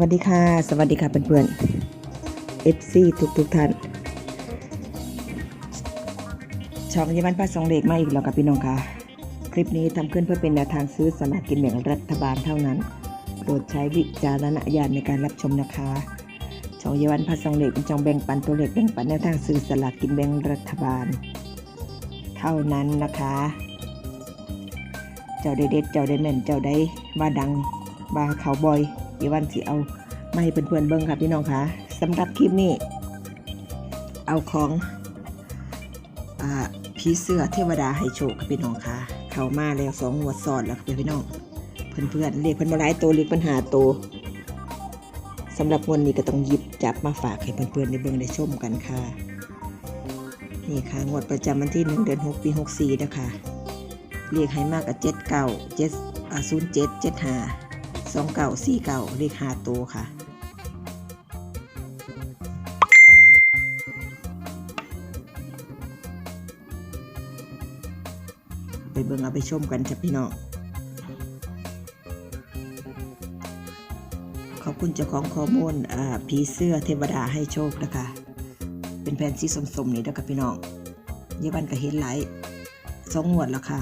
วัสดีค่ะ สวัสดีค่ะเพื่อนๆ FC ทุกทุกท่าน ช่องยวันพระสองเด็กมาอีกแล้วกับพี่น้องค่ะ คลิปนี้ทำขึ้นเพื่อเป็นแนวทางซื้อสลากกินแบ่งรัฐบาลเท่านั้น โปรดใช้วิจารณญาณในการรับชมนะคะ ช่องยวันพระสองเด็กเป็นช่องแบ่งปันตัวเลขแบ่งปันแนวทางซื้อสลากกินแบ่งรัฐบาล เท่านั้นนะคะ เจ้าได้เด็ดเจ้าได้แม่นเจ้าได้ว่าดังว่าเขาบอย เดี๋ยววันสิเอามาให้เพื่อนๆเบิ่งค่ะพี่น้องคะสำหรับคลิปนี้ เอาของอผีเสื้อเทวดาให้โชคค่ะพี่น้องค่ะเข้ามาแล้วสองหัวซอนแล้วค่ะพี่น้องเพื่อนๆเรียกเพื่อนมาหลายตัวเรียกปัญหาตัวสำหรับวันนี้ก็ต้องหยิบจับมาฝากให้เพื่อนๆได้เบิ่งได้ชมกันค่ะ นี่ค่ะงวดประจำวันที่1เดือน6ปี64นะคะเรียกให้มากกับ7 9 7อ่า07 75 29 49เรียก5ตัวค่ะ ไปเบิ่งเอาไปชมกันจ้ะพี่น้อง ขอบคุณเจ้าของข้อมูลผีเสื้อเทวดาให้โชคนะคะ เป็นแผ่นสีสมๆนี่นะคะพี่น้องเยี่บันก็เห็นหลายสองงวดแล้วค่ะ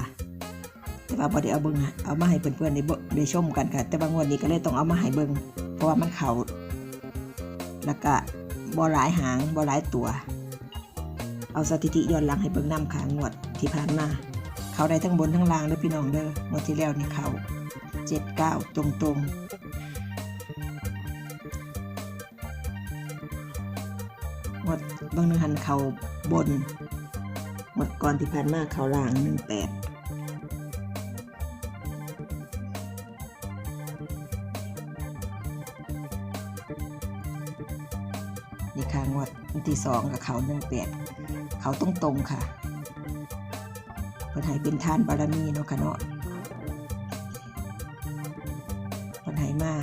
ว่าพอได้เอาเบิ่งเอามาให้เพื่อนๆได้ได้ชมกันค่ะ แต่บางงวดนี้ก็เลยต้องเอามาให้เบิ่งเพราะว่ามันเขาแล้วก็บ่หลายหางบ่หลายตัว เอาสถิติย้อนหลังให้เบิ่งนำค่ะงวดที่ผ่านมาเขาได้ทั้งบนทั้งล่างเด้อพี่น้องเด้องวดที่แล้วนี่เขาเจ็ดเก้าตรงตรงๆงวดบางหนึงหันเขาบนงวดก่อนที่ผ่านมาเขาล่างหนึ่งแปด นี่ค่ะงวดวันที่สองกับเขาหนึ่งแปดเขาตรงตรงค่ะเพิ่นให้เป็นทานบารมีเนาะค่ะเนาะเพิ่นให้มา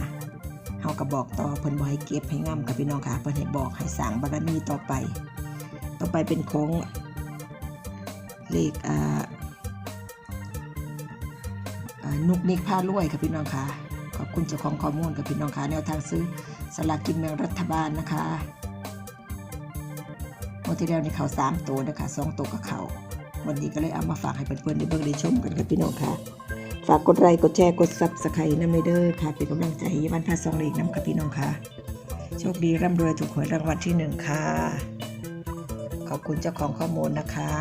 เฮาก็บอกต่อเพิ่นบ่ให้เก็บให้ง่ำกับพี่น้องค่ะเพิ่นให้บอกให้สร้างบารมีต่อไป ต่อไปเป็นของเลขอ่านุกนิกพารวยค่ะพี่น้องค่ะขอบคุณเจ้าของข้อมูลกับพี่น้องค่ะแนวทางซื้อสลากกินแบ่งรัฐบาลนะคะ วดที่แล้วนี่เขาสามตัวนะคะสองตัวกับเขาวันนี้ก็เลยเอามาฝากให้เพื่อนๆได้เบิ่งได้ชมกันค่ะพี่น้องค่ะ ฝากกดไลค์กดแชร์กดซับสไครต์น้ำเด้อค่ะ เป็นกำลังใจให้วันพาสองเลขน้ำกระพี่น้องค่ะ โชคดีร่ำรวยถูกหวยรางวัลที่หนึ่งค่ะ ขอบคุณเจ้าของข้อมูลนะคะ